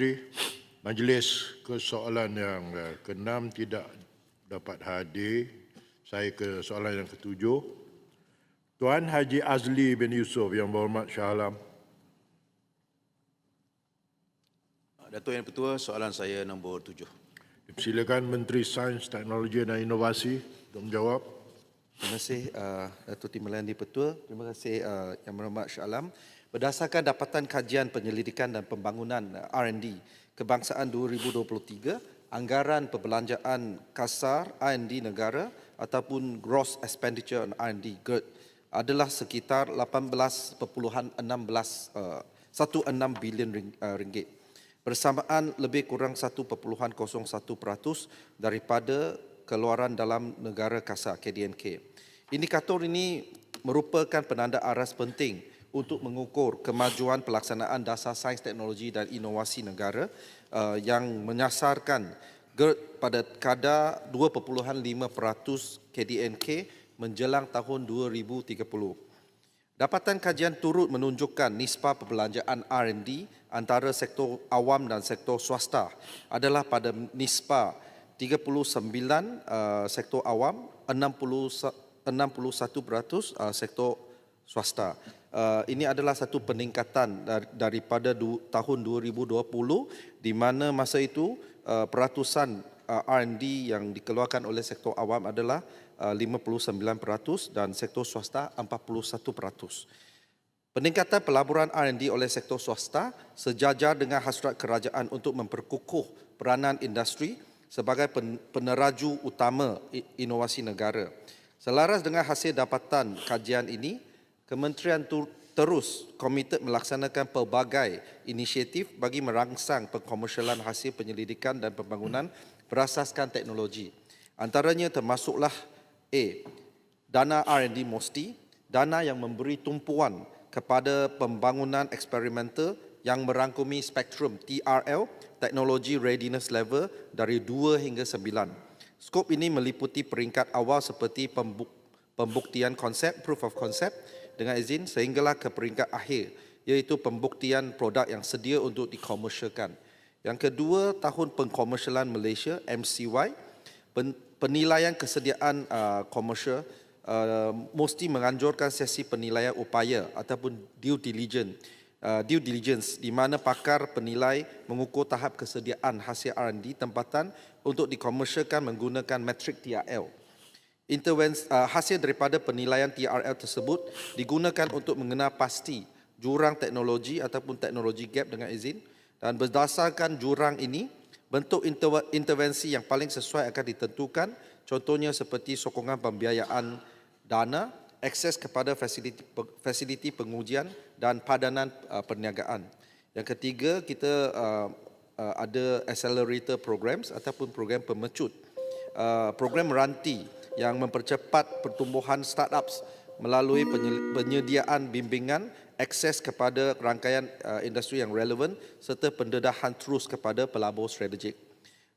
Menteri, majlis ke soalan yang uh, keenam tidak dapat hadir. Saya ke soalan yang ketujuh. Tuan Haji Azli bin Yusof yang berhormat Shah Alam. Datuk Yang Pertua, soalan saya nombor tujuh. Silakan Menteri Sains, Teknologi dan Inovasi untuk menjawab. Terima kasih uh, Datuk Timbalan di Petua. Terima kasih uh, Yang Berhormat Shah Alam. Berdasarkan dapatan kajian penyelidikan dan pembangunan uh, R&D Kebangsaan 2023, anggaran perbelanjaan kasar R&D negara ataupun gross expenditure on R&D GERD adalah sekitar 18.16 uh, 16 bilion uh, ringgit. Bersamaan lebih kurang 1.01% daripada keluaran dalam negara kasar KDNK. Indikator ini merupakan penanda aras penting untuk mengukur kemajuan pelaksanaan dasar sains teknologi dan inovasi negara uh, yang menyasarkan GERD pada kadar 2.5% KDNK menjelang tahun 2030. Dapatan kajian turut menunjukkan nisbah perbelanjaan R&D antara sektor awam dan sektor swasta adalah pada nisbah 39 uh, sektor awam, 61% uh, sektor swasta. Uh, ini adalah satu peningkatan dar, daripada du, tahun 2020 di mana masa itu uh, peratusan uh, R&D yang dikeluarkan oleh sektor awam adalah uh, 59% dan sektor swasta 41%. Peningkatan pelaburan R&D oleh sektor swasta sejajar dengan hasrat kerajaan untuk memperkukuh peranan industri sebagai peneraju utama inovasi negara. Selaras dengan hasil dapatan kajian ini, Kementerian terus komited melaksanakan pelbagai inisiatif bagi merangsang pengkomersialan hasil penyelidikan dan pembangunan berasaskan teknologi. Antaranya termasuklah A. Dana R&D MOSTI, dana yang memberi tumpuan kepada pembangunan eksperimental yang merangkumi spektrum TRL, Technology Readiness Level dari 2 hingga 9. Skop ini meliputi peringkat awal seperti pembuktian konsep, proof of concept dengan izin sehinggalah ke peringkat akhir iaitu pembuktian produk yang sedia untuk dikomersialkan. Yang kedua, tahun pengkomersialan Malaysia MCY penilaian kesediaan uh, komersial uh, mesti menganjurkan sesi penilaian upaya ataupun due diligence uh, due diligence di mana pakar penilai mengukur tahap kesediaan hasil R&D tempatan untuk dikomersialkan menggunakan metrik TRL. Intervensi, uh, hasil daripada penilaian TRL tersebut digunakan untuk mengenal pasti jurang teknologi ataupun teknologi gap dengan izin dan berdasarkan jurang ini bentuk intervensi yang paling sesuai akan ditentukan contohnya seperti sokongan pembiayaan dana, akses kepada fasiliti, fasiliti pengujian dan padanan uh, perniagaan. Yang ketiga, kita uh, uh, ada accelerator programs ataupun program pemecut. Uh, program ranti yang mempercepat pertumbuhan startups melalui penyediaan bimbingan akses kepada rangkaian uh, industri yang relevan serta pendedahan terus kepada pelabur strategik.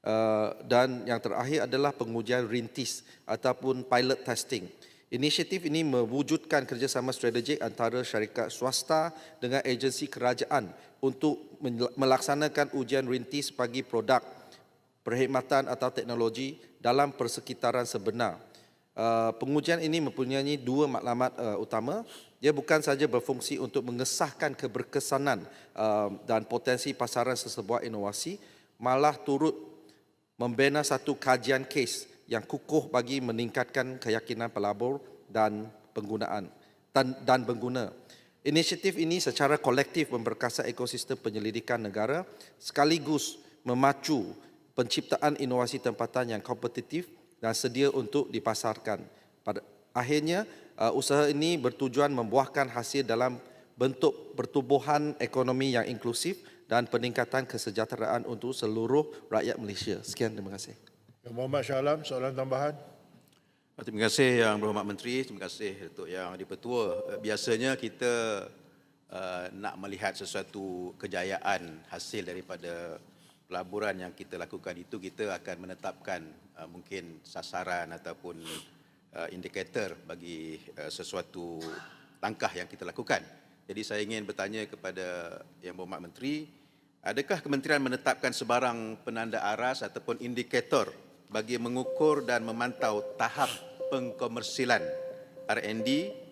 Uh, dan yang terakhir adalah pengujian rintis ataupun pilot testing. Inisiatif ini mewujudkan kerjasama strategik antara syarikat swasta dengan agensi kerajaan untuk melaksanakan ujian rintis bagi produk perkhidmatan atau teknologi dalam persekitaran sebenar. Uh, pengujian ini mempunyai dua maklumat uh, utama. Ia bukan saja berfungsi untuk mengesahkan keberkesanan uh, dan potensi pasaran sesebuah inovasi, malah turut membina satu kajian kes yang kukuh bagi meningkatkan keyakinan pelabur dan penggunaan dan, dan pengguna. Inisiatif ini secara kolektif memperkasa ekosistem penyelidikan negara sekaligus memacu penciptaan inovasi tempatan yang kompetitif dan sedia untuk dipasarkan. Pada akhirnya, uh, usaha ini bertujuan membuahkan hasil dalam bentuk pertumbuhan ekonomi yang inklusif dan peningkatan kesejahteraan untuk seluruh rakyat Malaysia. Sekian, terima kasih. Yang Muhammad Shah Alam, soalan tambahan. Terima kasih Yang Berhormat Menteri, terima kasih Datuk Yang Dipertua. Eh, biasanya kita uh, nak melihat sesuatu kejayaan hasil daripada pelaburan yang kita lakukan itu, kita akan menetapkan uh, mungkin sasaran ataupun uh, indikator bagi uh, sesuatu langkah yang kita lakukan. Jadi saya ingin bertanya kepada Yang Berhormat Menteri, Adakah kementerian menetapkan sebarang penanda aras ataupun indikator bagi mengukur dan memantau tahap pengkomersilan R&D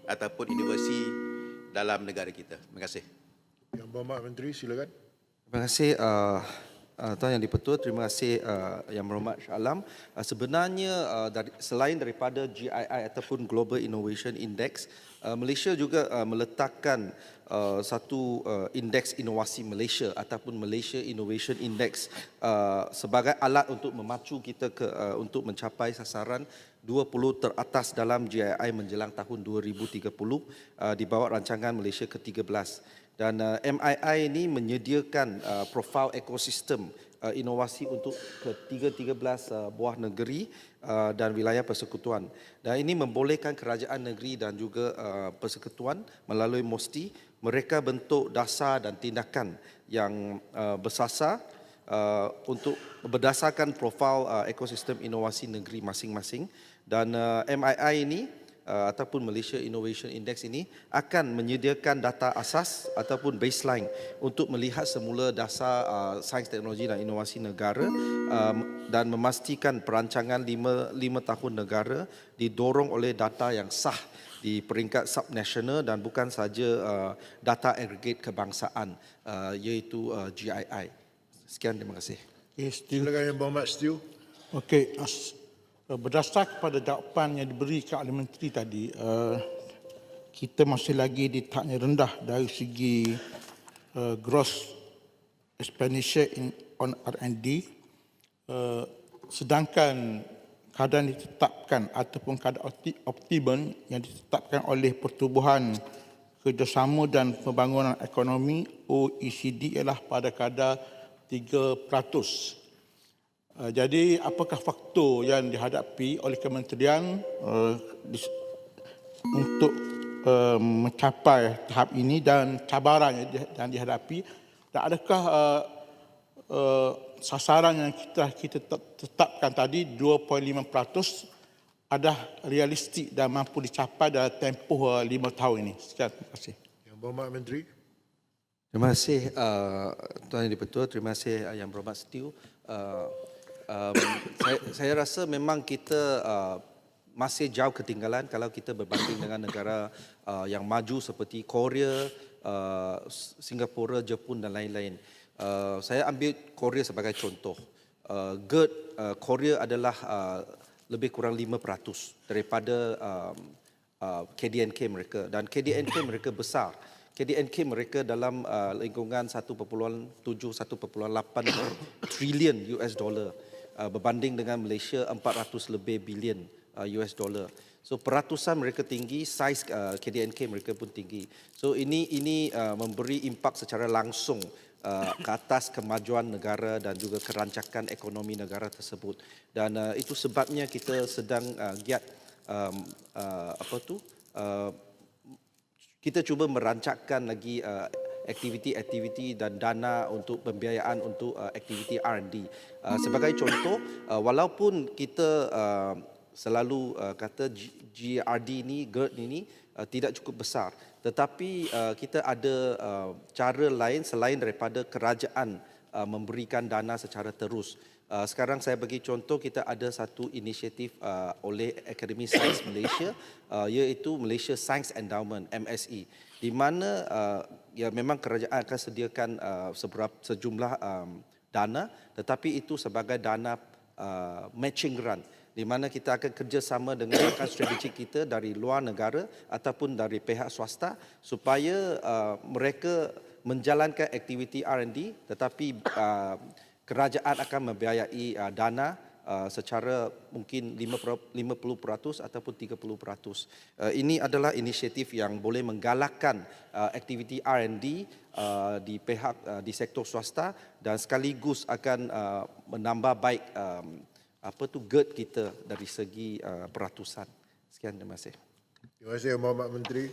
ataupun inovasi dalam negara kita? Terima kasih. Yang Berhormat Menteri, silakan. Terima kasih uh, uh, Tuan Yang Dipertua, terima kasih uh, Yang Berhormat Shah Alam. Uh, sebenarnya uh, dari, selain daripada GII ataupun Global Innovation Index, uh, Malaysia juga uh, meletakkan uh, satu indeks inovasi Malaysia ataupun Malaysia Innovation Index sebagai alat untuk memacu kita ke untuk mencapai sasaran 20 teratas dalam GII menjelang tahun 2030 uh, di bawah rancangan Malaysia ke-13 dan MII ini menyediakan profil ekosistem inovasi untuk ke-13 uh, buah negeri uh, dan wilayah persekutuan. Dan ini membolehkan kerajaan negeri dan juga uh, persekutuan melalui MOSTI mereka bentuk dasar dan tindakan yang uh, bersasar untuk berdasarkan profil ekosistem inovasi negeri masing-masing dan MII ini uh, ataupun Malaysia Innovation Index ini akan menyediakan data asas ataupun baseline untuk melihat semula dasar uh, sains teknologi dan inovasi negara um, dan memastikan perancangan lima, lima tahun negara didorong oleh data yang sah di peringkat subnasional dan bukan saja uh, data aggregate kebangsaan uh, iaitu uh, GII. Sekian terima kasih. Okay, Stu. Silakan Yang Berhormat Stew. Okey, berdasar kepada jawapan yang diberikan oleh menteri tadi, uh, kita masih lagi di yang rendah dari segi uh, gross expenditure in, on R&D. Sedangkan keadaan ditetapkan ataupun keadaan opti- optimum yang ditetapkan oleh Pertubuhan Kerjasama dan Pembangunan Ekonomi OECD ialah pada kadar 3%. Uh, jadi apakah faktor yang dihadapi oleh kementerian uh, untuk uh, mencapai tahap ini dan cabaran yang, di- yang dihadapi dan adakah uh, uh, sasaran yang kita kita tet- tetapkan tadi 2.5% ada realistik dan mampu dicapai dalam tempoh uh, lima tahun ini. Sekian, terima kasih. Yang Berhormat Menteri. Terima kasih uh, Tuan Yang Dipertua, terima kasih uh, Yang Berhormat Stew. Uh, um, saya, saya rasa memang kita uh, masih jauh ketinggalan kalau kita berbanding dengan negara uh, yang maju seperti Korea, uh, Singapura, Jepun dan lain-lain. Uh, saya ambil Korea sebagai contoh. Uh, GERD uh, Korea adalah uh, lebih kurang 5% daripada um, uh, KDNK mereka dan KDNK mereka besar. KDNK mereka dalam uh, lingkungan 1.7 1.8 trilion US dollar uh, berbanding dengan Malaysia 400 lebih bilion uh, US dollar. So peratusan mereka tinggi, saiz uh, KDNK mereka pun tinggi. So ini ini uh, memberi impak secara langsung uh, ke atas kemajuan negara dan juga kerancakan ekonomi negara tersebut. Dan uh, itu sebabnya kita sedang uh, giat um, uh, apa tu uh, kita cuba merancangkan lagi uh, aktiviti-aktiviti dan dana untuk pembiayaan untuk uh, aktiviti R&D. Uh, sebagai contoh, uh, walaupun kita uh, selalu uh, kata GRD ini, GERD ini uh, tidak cukup besar, tetapi uh, kita ada uh, cara lain selain daripada kerajaan uh, memberikan dana secara terus. Uh, sekarang saya bagi contoh kita ada satu inisiatif uh, oleh Akademi Sains Malaysia uh, iaitu Malaysia Science Endowment MSE di mana uh, ya memang kerajaan akan sediakan uh, seberapa sejumlah um, dana tetapi itu sebagai dana uh, matching grant. Di mana kita akan kerjasama dengan rakan strategik kita dari luar negara ataupun dari pihak swasta supaya uh, mereka menjalankan aktiviti R&D tetapi uh, kerajaan akan membiayai uh, dana uh, secara mungkin 50% ataupun 30%. Uh, ini adalah inisiatif yang boleh menggalakkan uh, aktiviti R&D uh, di pihak uh, di sektor swasta dan sekaligus akan uh, menambah baik um, apa tu GERD kita dari segi uh, peratusan. Sekian terima kasih. Terima kasih Berhormat Menteri.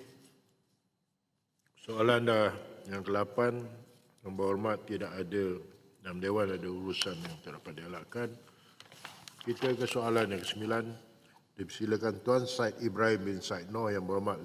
Soalan dah yang ke-8. Yang Berhormat tidak ada dalam Dewan ada urusan yang tak dapat dielakkan. Kita ke soalan yang ke-9. Dipersilakan Tuan Said Ibrahim bin Said Noh yang berhormat